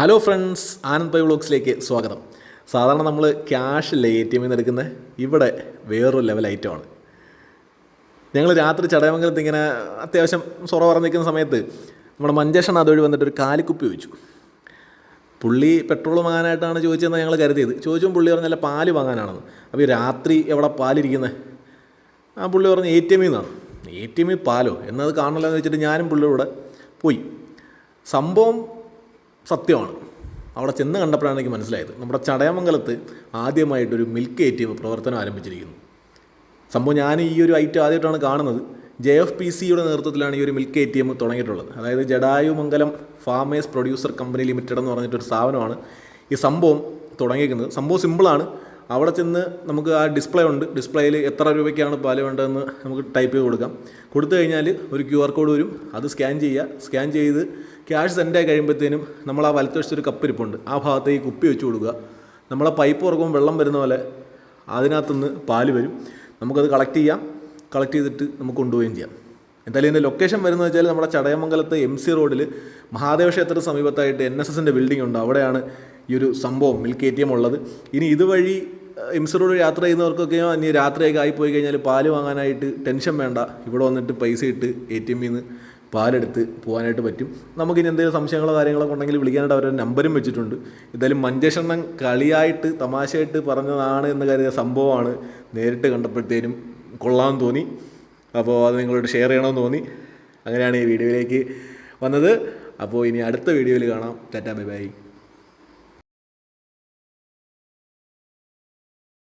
Hello friends Anand Pai വ്ളോഗ്സിലേക്ക് സ്വാഗതം. സാധാരണ നമ്മൾ ക്യാഷ് അല്ലേ എ ടി എമ്മിൽ നിന്ന് എടുക്കുന്നത് ഇവിടെ വേറൊരു ലെവൽ ഐറ്റമാണ് ഞങ്ങൾ രാത്രി ചടയമംഗലത്ത് ഇങ്ങനെ അത്യാവശ്യം സൊറ പറഞ്ഞ് നിൽക്കുന്ന സമയത്ത് നമ്മുടെ മഞ്ചേഷൻ അതുവഴി വന്നിട്ട് ഒരു കാലിക്കുപ്പി ചോദിച്ചു പുള്ളി പെട്രോൾ വാങ്ങാനായിട്ടാണ് ചോദിച്ചതെന്ന് ഞങ്ങൾ കരുതിയത്. ചോദിച്ചും പുള്ളി പറഞ്ഞല്ല പാൽ വാങ്ങാനാണെന്ന്. അപ്പോൾ ഈ രാത്രി എവിടെ പാലിരിക്കുന്നത് ആ പുള്ളി പറഞ്ഞ് എ ടി എമ്മിൽ നിന്നാണ് എ ടി എമ്മിൽ പാലോ? എന്നത് കാണണല്ലോ എന്ന് വെച്ചിട്ട് ഞാനും പുള്ളിയുടെ പോയി. സംഭവം സത്യമാണ്. അവിടെ ചെന്ന് കണ്ടപ്പോഴാണ് എനിക്ക് മനസ്സിലായത്. നമ്മുടെ ചടയമംഗലത്ത് ആദ്യമായിട്ടൊരു മിൽക്ക് എ ടി എം പ്രവർത്തനം ആരംഭിച്ചിരിക്കുന്നു. സംഭവം ഞാൻ ഈ ഒരു ഐറ്റം ആദ്യമായിട്ടാണ് കാണുന്നത്. ജെ എഫ് പി സിയുടെ നേതൃത്വത്തിലാണ് ഈ ഒരു മിൽക്ക് എ ടി എം തുടങ്ങിയിട്ടുള്ളത്. അതായത് Jadayumangalam farmers producer company limited എന്ന് പറഞ്ഞിട്ടൊരു സ്ഥാപനമാണ് ഈ സംഭവം തുടങ്ങിയിരിക്കുന്നത്. സംഭവം സിമ്പിളാണ് അവിടെ ചെന്ന് നമുക്ക് ആ ഡിസ്പ്ലേ ഉണ്ട്. ഡിസ്പ്ലേയിൽ എത്ര രൂപയ്ക്കാണ് പാൽ വേണ്ടതെന്ന് നമുക്ക് ടൈപ്പ് ചെയ്ത് കൊടുക്കാം. കൊടുത്തു കഴിഞ്ഞാൽ ഒരു ക്യു ആർ കോഡ് വരും. അത് സ്കാൻ ചെയ്യുക. സ്കാൻ ചെയ്ത് ക്യാഷ് സെൻഡ് ആയി കഴിയുമ്പോഴത്തേനും നമ്മൾ ആ വലത്തുവശത്തൊരു കപ്പ് ഇരിപ്പുണ്ട്. ആ ഭാഗത്തേക്ക് കുപ്പി വെച്ച് കൊടുക്കുക. നമ്മളെ പൈപ്പ് ഉറക്കുമ്പോൾ വെള്ളം വരുന്ന പോലെ അതിനകത്തുനിന്ന് പാൽ വരും. നമുക്കത് കളക്ട് ചെയ്യാം. കളക്ട് ചെയ്തിട്ട് നമുക്ക് കൊണ്ടുപോവുകയും ചെയ്യാം. എന്തായാലും ഇതിന്റെ ലൊക്കേഷൻ വരുന്നത് വെച്ചാൽ നമ്മുടെ ചടയമംഗലത്ത് എം സി റോഡിൽ മഹാദേവ ക്ഷേത്രത്തിന് സമീപത്തായിട്ട് എൻ എസ് എസിന്റെ ബിൽഡിംഗ് ഉണ്ട്. അവിടെയാണ് ഈ ഒരു സംഭവം. മിൽക്ക് എ ടി എം ഉള്ളത്. ഇനി ഇതുവഴി എം റോഡ് യാത്ര ചെയ്യുന്നവർക്കൊക്കെയോ ഇനി രാത്രിയൊക്കെ ആയിപ്പോയി കഴിഞ്ഞാൽ പാൽ വാങ്ങാനായിട്ട് ടെൻഷൻ വേണ്ട. ഇവിടെ വന്നിട്ട് പൈസ ഇട്ട് എ ടി എമ്മിൽ നിന്ന് പാലെടുത്ത് പോകാനായിട്ട് പറ്റും. നമുക്കിനി എന്തെങ്കിലും സംശയങ്ങളോ കാര്യങ്ങളൊക്കെ ഉണ്ടെങ്കിൽ വിളിക്കാനായിട്ട് അവരുടെ നമ്പരും വെച്ചിട്ടുണ്ട്. എന്തായാലും മഞ്ചേഷണ്ണൻ കളിയായിട്ട് തമാശയായിട്ട് പറഞ്ഞതാണ് എന്ന് കരുതിയ സംഭവമാണ് നേരിട്ട് കണ്ടപ്പോഴത്തേനും കൊള്ളാൻ തോന്നി. അപ്പോൾ അത് നിങ്ങളോട് ഷെയർ ചെയ്യണമെന്ന് തോന്നി. അങ്ങനെയാണ് ഈ വീഡിയോയിലേക്ക് വന്നത്. അപ്പോൾ ഇനി അടുത്ത വീഡിയോയിൽ കാണാം. Tata bye bye